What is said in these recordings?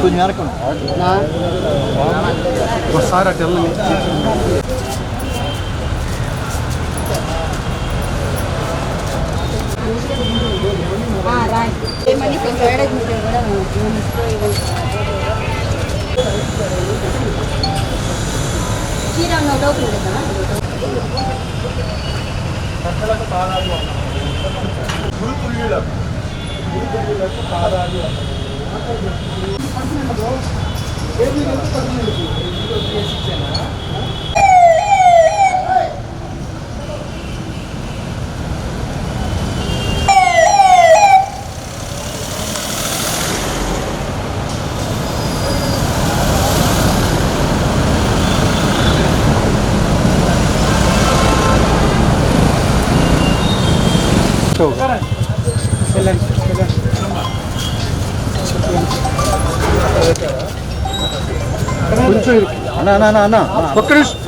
కొంచెం వెనకండి ఒకసారి అటు వెళ్ళని ఏమని కొంచెం ఏడాది కూడా శ్రీరామ్ Gracias. కొంచెం అన్న అన్న అన్న ఒక్క నిమిషం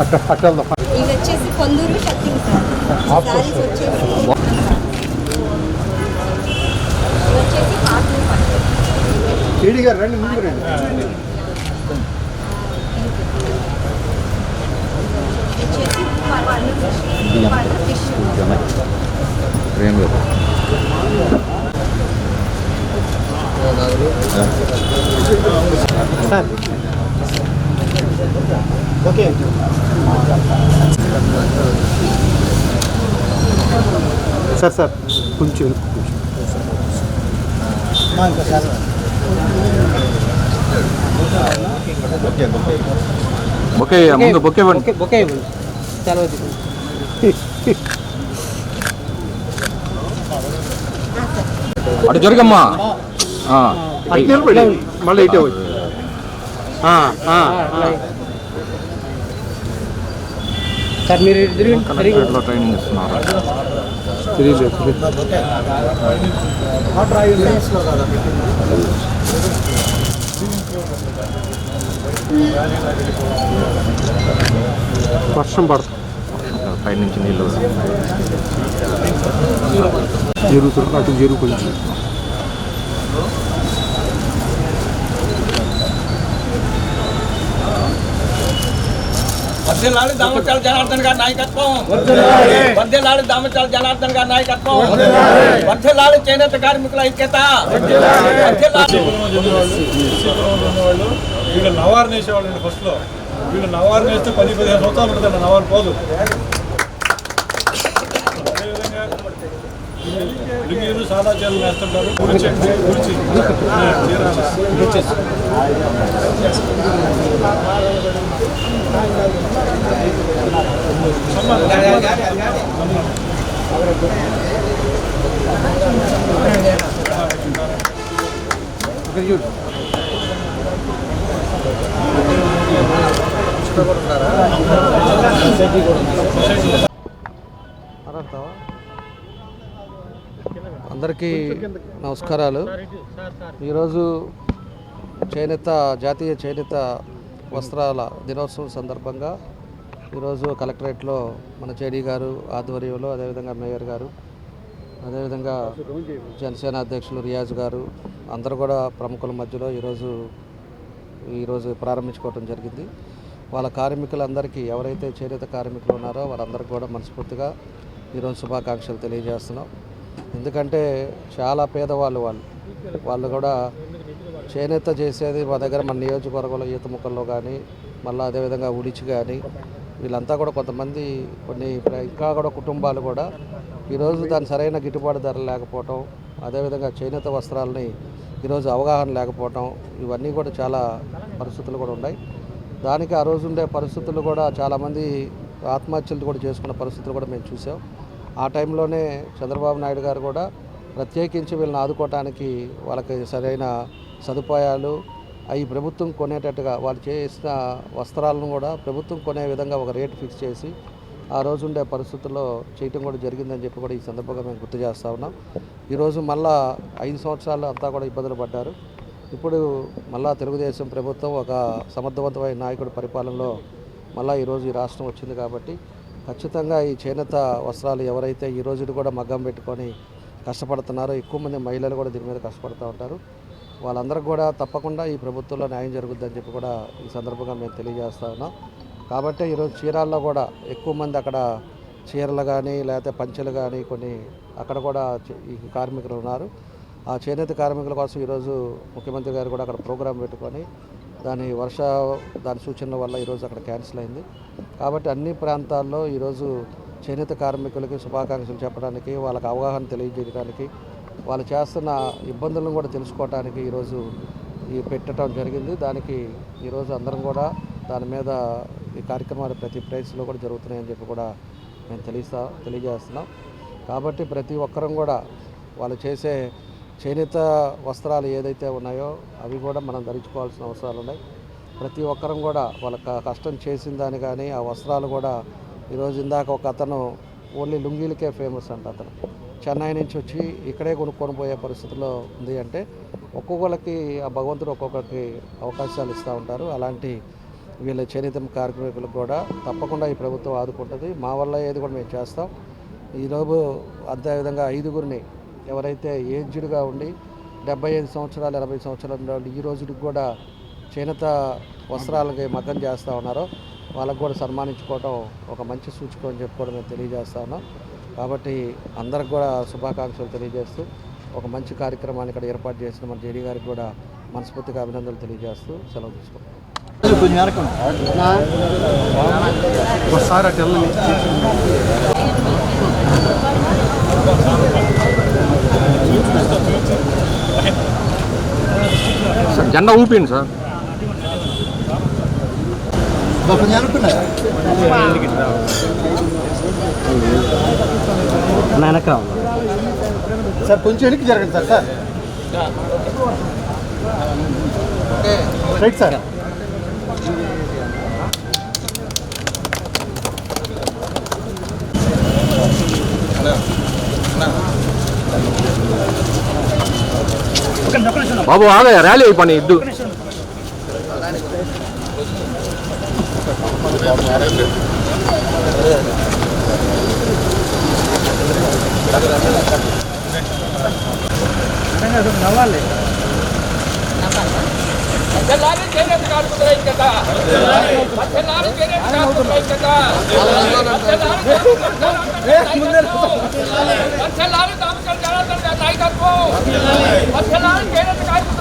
అట్ట అట్ట ఇది వచ్చేసి కొందూరు షట్టింగ్ సార్ సారీస్ వచ్చేసి వచ్చేసి పట్టు రండి ముందుకు రండి ఇది వచ్చేసి పర్వాలు ఫిష్ ఏం లేదు సార్ ఓకే. సార్ సార్ కొంచెం బొకే ముందు బొకే ఇవ్వండి. బొకే ఇవ్వండి. చాలా అటు జరగమ్మా. మళ్ళీ ఇటే వచ్చి సార్ మీరు కలెక్టరేట్లో ట్రైనింగ్ ఇస్తున్నారు తెలియదు వర్షం పడుతుంది పై నుంచి నీళ్ళు జరుగుతుంది అటు జరుగు కొంచెం వర్ధిల్లాలి దామచాల జనార్దన్ గారి నాయకత్వం. వర్ధిల్లాలి దామచాల జనార్దన్ గారి నాయకత్వం. వర్ధిల్లాలి చేనేత కార్మికుల ఐక్యత. వాళ్ళు వీళ్ళు నవారు నేసేవాళ్ళు ఫస్ట్లో వీళ్ళు నవారు నేస్తే పది పదిహేను సంవత్సరాలు ఉంటుంది నవారు పోదు. అదేవిధంగా లింగీరు సాదా చీరలు వేస్తుంటారు గుడిచి గుడిచి చీరాల. అందరికీ నమస్కారాలు. ఈరోజు చేనేత జాతీయ చేనేత వస్త్రాల దినోత్సవం సందర్భంగా ఈరోజు కలెక్టరేట్లో మన చేడీ గారు ఆధ్వర్యంలో అదేవిధంగా మేయర్ గారు అదేవిధంగా జనసేన అధ్యక్షులు రియాజ్ గారు అందరూ కూడా ప్రముఖుల మధ్యలో ఈరోజు ఈరోజు ప్రారంభించుకోవడం జరిగింది. వాళ్ళ కార్మికులందరికీ ఎవరైతే చేనేత కార్మికులు ఉన్నారో వాళ్ళందరికీ కూడా మనస్ఫూర్తిగా ఈరోజు శుభాకాంక్షలు తెలియజేస్తున్నాం. ఎందుకంటే చాలా పేదవాళ్ళు వాళ్ళు. వాళ్ళు కూడా చేనేత చేసేది మా దగ్గర మన నియోజకవర్గంలో ఈత ముక్కల్లో కానీ మళ్ళీ అదేవిధంగా ఉడిచి కానీ వీళ్ళంతా కూడా కొంతమంది కొన్ని ప్ర- ఇంకా కూడా కుటుంబాలు కూడా ఈరోజు దాని సరైన గిట్టుబాటు ధర లేకపోవటం అదేవిధంగా చేనేత వస్త్రాలని ఈరోజు అవగాహన లేకపోవటం ఇవన్నీ కూడా చాలా పరిస్థితులు కూడా ఉన్నాయి. దానికి ఆ రోజు ఉండే పరిస్థితులు కూడా చాలామంది ఆత్మహత్యలు కూడా చేసుకున్న పరిస్థితులు కూడా మేము చూసాం. ఆ టైంలోనే చంద్రబాబు నాయుడు గారు కూడా ప్రత్యేకించి వీళ్ళని ఆదుకోవటానికి వాళ్ళకి సరైన సదుపాయాలు అవి ప్రభుత్వం కొనేటట్టుగా వాళ్ళు చేసిన వస్త్రాలను కూడా ప్రభుత్వం కొనే విధంగా ఒక రేటు ఫిక్స్ చేసి ఆ రోజు ఉండే పరిస్థితుల్లో చేయటం కూడా జరిగిందని చెప్పి కూడా ఈ సందర్భంగా మేము గుర్తు చేస్తా ఉన్నాం. ఈరోజు మళ్ళా ఐదు సంవత్సరాలు అంతా కూడా ఇబ్బందులు పడ్డారు. ఇప్పుడు మళ్ళా తెలుగుదేశం ప్రభుత్వం ఒక సమర్థవంతమైన నాయకుడి పరిపాలనలో మళ్ళా ఈరోజు ఈ రాష్ట్రం వచ్చింది కాబట్టి ఖచ్చితంగా ఈ చేనేత వస్త్రాలు ఎవరైతే ఈ రోజు కూడా మగ్గం పెట్టుకొని కష్టపడుతున్నారో ఎక్కువ మంది మహిళలు కూడా దీని మీద కష్టపడుతూ ఉంటారు. వాళ్ళందరికీ కూడా తప్పకుండా ఈ ప్రభుత్వంలో న్యాయం జరుగుద్దని చెప్పి కూడా ఈ సందర్భంగా మేము తెలియజేస్తా ఉన్నాం. కాబట్టి ఈరోజు చీరాల్లో కూడా ఎక్కువ మంది అక్కడ చీరలు కానీ లేకపోతే పంచెలు కానీ కొన్ని అక్కడ కూడా ఈ కార్మికులు ఉన్నారు. ఆ చేనేత కార్మికుల కోసం ఈరోజు ముఖ్యమంత్రి గారు కూడా అక్కడ ప్రోగ్రాం పెట్టుకొని దాని వర్ష దాని సూచనల వల్ల ఈరోజు అక్కడ క్యాన్సిల్ అయింది. కాబట్టి అన్ని ప్రాంతాల్లో ఈరోజు చేనేత కార్మికులకి శుభాకాంక్షలు చెప్పడానికి వాళ్ళకి అవగాహన తెలియజేయడానికి వాళ్ళు చేస్తున్న ఇబ్బందులను కూడా తెలుసుకోవటానికి ఈరోజు ఈ పెట్టడం జరిగింది. దానికి ఈరోజు అందరం కూడా దాని మీద ఈ కార్యక్రమాలు ప్రతి ప్లేస్లో కూడా జరుగుతున్నాయని చెప్పి కూడా మేము తెలియస్తా తెలియజేస్తున్నాం. కాబట్టి ప్రతి ఒక్కరం కూడా వాళ్ళు చేసే చేనేత వస్త్రాలు ఏదైతే ఉన్నాయో అవి కూడా మనం ధరించుకోవాల్సిన అవసరాలు ఉన్నాయి. ప్రతి ఒక్కరం కూడా వాళ్ళ కష్టం చేసిన దాని కానీ ఆ వస్త్రాలు కూడా ఈరోజు ఇందాక ఒక అతను ఓన్లీ లుంగీలకే ఫేమస్ అంట అతను. చెన్నై నుంచి వచ్చి ఇక్కడే కొనుక్కొని పోయే పరిస్థితిలో ఉంది అంటే ఒక్కొక్కరికి ఆ భగవంతుడు ఒక్కొక్కరికి అవకాశాలు ఇస్తూ ఉంటారు. అలాంటి వీళ్ళ చేనేత కార్మికులకు కూడా తప్పకుండా ఈ ప్రభుత్వం ఆదుకుంటుంది. మా వల్ల ఏది కూడా మేము చేస్తాం. ఈరోజు అదేవిధంగా ఐదుగురిని ఎవరైతే ఏజ్డ్గా ఉండి డెబ్బై ఐదు సంవత్సరాలు ఎనభై సంవత్సరాలు ఈ రోజుకి కూడా చేనేత వస్త్రాలకి మగ్గం చేస్తూ ఉన్నారో. వాళ్ళకు కూడా సన్మానించుకోవడం ఒక మంచి సూచిక అని చెప్పుకోవడం మేము తెలియజేస్తా ఉన్నాం. కాబట్టి అందరికి కూడా శుభాకాంక్షలు తెలియజేస్తూ ఒక మంచి కార్యక్రమాన్ని ఇక్కడ ఏర్పాటు చేసిన మన జేడీ గారికి కూడా మనస్ఫూర్తిగా అభినందనలు తెలియజేస్తూ సెలవు తీసుకుంటాం జెండా ఊపిండి సార్. జెండా ఊపిండి సార్ సార్ కొంచెం వెనక్కి జరగండి సార్ సార్ రైట్ సార్ బాబు ఆగా ర్యాలీ అయిపోయి ఇద్దు వర్ధిల్లాలి చేనేత కార్మికుల ఐక్యత వర్ధిల్లాలి చేనేత కార్మికుల ఐక్యత వర్ధిల్లాలి దామచల్ జనార్దన్ గారి నాయకత్వం వర్ధిల్లాలి చేనేత కార్మికుల